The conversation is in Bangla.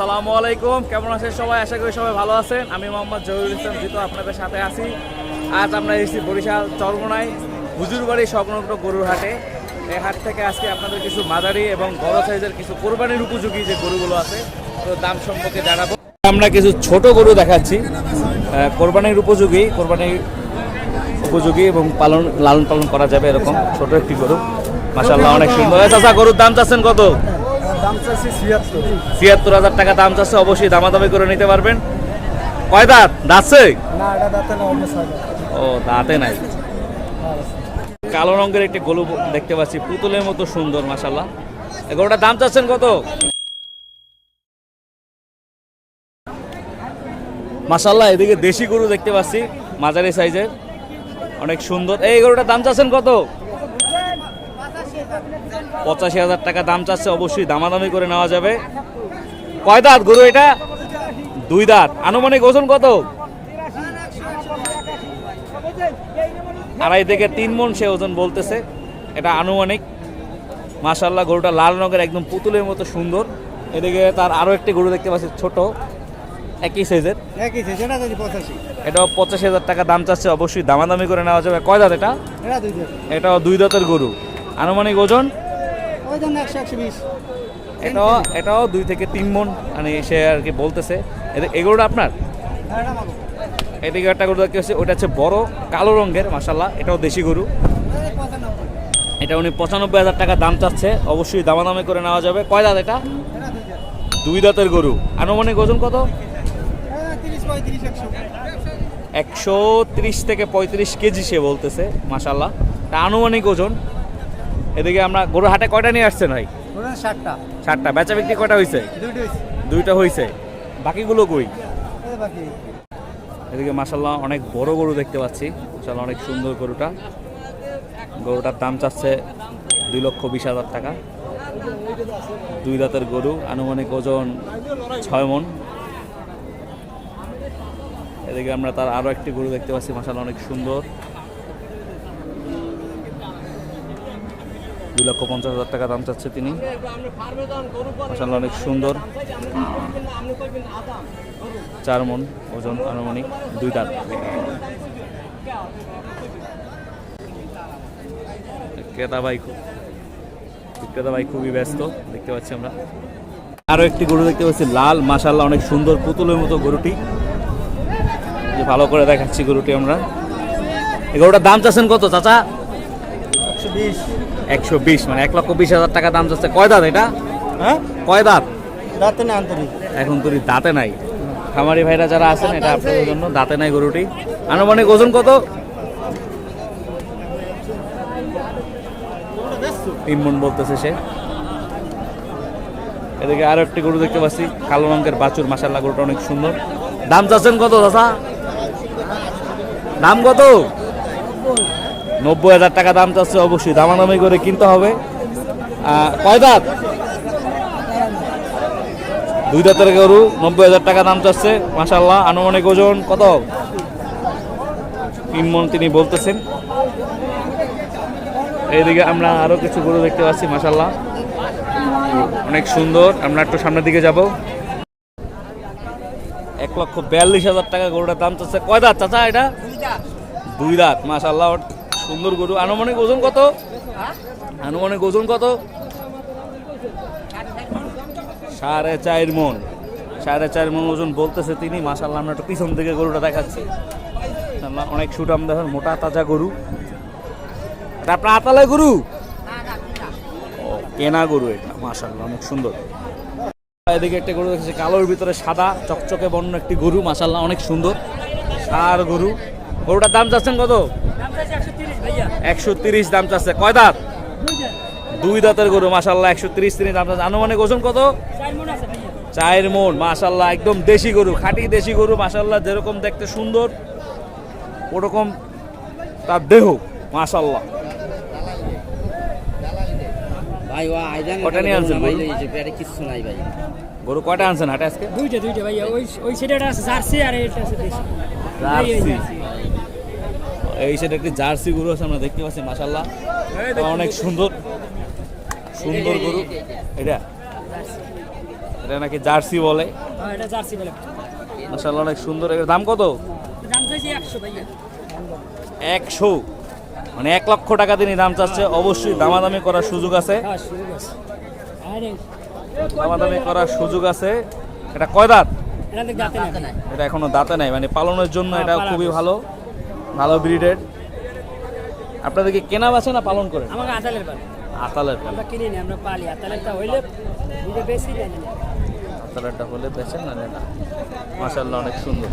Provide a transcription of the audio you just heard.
আসসালামু আলাইকুম। কেমন আছেন সবাই? আশা করি সবাই ভালো আছেন। আমি মোহাম্মদ জহিরুল ইসলাম জিতু আপনাদের সাথে আছি। আজ আমরা এসেছি বরিশাল চরমোনাই হুজুরবাড়ি সংলগ্ন গরুর হাটে। এই হাট থেকে আজকে আপনাদের কিছু মাঝারি এবং বড় সাইজের কিছু কোরবানির উপযোগী যে গরুগুলো আছে, তো দাম সম্পর্কে জানাব। আমরা কিছু ছোট গরু দেখাচ্ছি। কোরবানির উপযোগী কোরবানির উপযোগী এবং পালন, লালন পালন করা যাবে এরকম ছোট একটি গরু। মাসাল্লাহ অনেক সুন্দর। গরুর দাম চাচ্ছেন কত? ছিয়াত্তর। হাজার টাকা দাম চাচ্ছে অবশ্যই দামাদামি করে নিতে পারবেন। কয় দাঁত? দাঁতছে ও দাঁতে নাই। কালো রঙের একটি গরু দেখতে পাচ্ছি পুতুলের মতো সুন্দর মাসাল্লাহ গরুটার দাম চাচ্ছেন কত? মাসাল্লাহ এদিকে দেশি গরু দেখতে পাচ্ছি মাঝারি সাইজের অনেক সুন্দর। এই গরুটার দাম চাচ্ছেন কত? পঁচাশি হাজার টাকা দাম চাচ্ছে অবশ্যই দামাদামি করে নেওয়া যাবে। কয় দাঁত গরু এটা? দুই দাঁত। আনুমানিক ওজন কত? আড়াই থেকে তিন মন সে ওজন বলতেছে। এটা আনুমানিক। মাশাল্লাহ গরুটা লাল রঙের একদম পুতুলের মতো সুন্দর। এদিকে তার আরও একটি গরু দেখতে পাচ্ছি ছোট। একই সাইজের। একই পঁচাশি। এটাও পঁচাশি হাজার টাকা দাম চাচ্ছে অবশ্যই দামাদামি করে নেওয়া যাবে। কয় দাঁত এটা? এটা এটাও দুই দাঁতের গরু। আনুমানিক ওজন? ওই জন্য একশো একশো বিশ। এটাও এটাও দুই থেকে তিন মন মানে সে আর কি বলতেছে। গরুটা আপনার? হ্যাঁ এদিকে একটা গরু দেখতে পাচ্ছি ওটা হচ্ছে বড় কালো রঙের মাসাল্লাহ এটাও দেশি গরু। এটা উনি পঁচানব্বই হাজার টাকা দাম চাচ্ছে অবশ্যই দামাদামি করে নেওয়া যাবে। কয় দাঁত এটা? দুই দাঁতের গরু। আনুমানিক ওজন কত? একশো। একশো তিরিশ থেকে পঁয়ত্রিশ কেজি সে বলতেছে মাসাল্লাহ তা আনুমানিক ওজন? এদিকে আমরা গরু হাটে কয়টা নিয়ে আসছেন ভাই? ষাটটা ষাটটা বেচা বিক্রি কয়টা হয়েছে দুইটা হয়েছে বাকিগুলো কই? এদিকে মাসাল্লাহ অনেক বড় গরু দেখতে পাচ্ছি। মাসাল্লাহ অনেক সুন্দর গরুটা। গরুটার দাম চাচ্ছে দুই লক্ষ বিশ হাজার টাকা। দুই দাঁতের গরু আনুমানিক ওজন ছয় মন। এদিকে আমরা তার আরও একটি গরু দেখতে পাচ্ছি। মাসাল্লাহ অনেক সুন্দর। দুই লক্ষ পঞ্চাশ হাজার টাকা দাম চাচ্ছে তিনি। মাসাল্লাহ অনেক সুন্দর। চার মন ওজন আনুমানিক দুই দাঁত। ক্রেতা খুব বিক্রেতা ভাই খুবই ব্যস্ত, দেখতে পাচ্ছি আমরা। আরও একটি গরু দেখতে পাচ্ছি, লাল মাসাল্লাহ অনেক সুন্দর পুতুলের মতো গরুটি। ভালো করে দেখাচ্ছি গরুটি আমরা। এই গরুটার দাম চাচ্ছেন কত, চাচা? একশো বিশ। মানে এক লক্ষ বিশ হাজার টাকা দাম চাচ্ছে কয় দাঁত এটা? হ্যাঁ? কয় দাঁত? দাঁতে না আন্তরিক। এখন তোর দাঁতে নাই। খামারি ভাইরা যারা আছেন এটা আপনাদের জন্য দাঁতে নাই গরুটি। আনুমানিক ওজন কত? তিন মন বলতেছে সে। এদিকে আরও একটি গরু দেখতে পাচ্ছি কালো রঙের বাছুর মাসাল্লাহ গরুটা অনেক সুন্দর। দাম চাচ্ছেন কত দাদা দাম কত? নব্বই হাজার টাকা দাম চাচ্ছে অবশ্যই দামাদামি করে কিনতে হবে। কয় দাঁত? দুই দাঁতের গরু নব্বই হাজার টাকা দাম চাচ্ছে। মাসাল্লাহ আনুমানিক ওজন কত? তিন মন তিনি বলতেছেন। এইদিকে আমরা আরও কিছু গরু দেখতে পাচ্ছি মাসাল্লাহ অনেক সুন্দর আমরা একটু সামনের দিকে যাব। এক লক্ষ বিয়াল্লিশ হাজার টাকা গরুটার দাম চাচ্ছে। কয় দাঁত চাচা এটা? দুই দাঁত। মাসাল্লাহ সুন্দর গরু। আনুমানিক ওজন কত? আনুমানিক ওজন কত? সাড়ে চার মন। সাড়ে চার মন ওজন বলতেছে তিনি। মাসাল্লাহ আমরা একটু পিছন থেকে গরুটা দেখাচ্ছি। অনেক সুটাম দেখেন মোটা তাজা গরু। আপনার আতালে গরু? কেনা গরু এটা। মাসাল্লাহ অনেক সুন্দর। এদিকে একটা গরু দেখেছি, কালোর ভিতরে সাদা, চকচকে বন্য একটি গরু। মাসাল্লাহ অনেক সুন্দর। সার গরু। গরুটার দাম চাচ্ছেন কত? একশো তিরিশ দাম চাচ্ছে। কয় দাঁত? দুই দাঁতের গরু মাসাল্লাহ একশো তিরিশ তিরিশ দাম চাচ্ছে। আনুমানিক ওজন কত? চায়ের মন মাশাল্লাহ একদম দেশি গরু খাঁটি দেশি গরু মাশাল্লাহ যেরকম দেখতে সুন্দর ওরকম তার দেহ মাশাল্লাহ ভাই ও আইজান কটা নিয়ে আনছেন ভাই নাই ভাই। গরু কয়টা আনছেন হাটে আজকে? দুইটা দুইটা ভাইয়া ওই ওই সেটা আছে জার্সি আর এটা আছে দেশি। জার্সি। এই সেটা একটি জার্সি গরু আছে আমরা দেখতে পাচ্ছি মাশাল্লাহ অনেক সুন্দর সুন্দর গরু। এটা? এটা নাকি জার্সি বলে? হ্যাঁ, মাসাল্লাহ অনেক সুন্দর। এর দাম কত? দাম চাইছি একশো মানে এক লক্ষ টাকা তিনি দাম চাচ্ছে। অবশ্যই দামাদামি করার সুযোগ আছে। হ্যাঁ দামাদামি করার সুযোগ আছে। এটা কয় দাঁত? এটা এখনও দাঁতে নাই মানে পালনের জন্য হ্যাঁ, এটা খুবই ভালো। ভালো ব্রিডের। আপনাদের কি কেনা বাসে না পালন করে আমাকে আতালের পাল। আতালের পালন আমরা কিনি না আমরা পালি। আতালেরটা হইলে দুটো বেশি না আতালেরটা হলে বেশি না না মাশাআল্লাহ অনেক সুন্দর।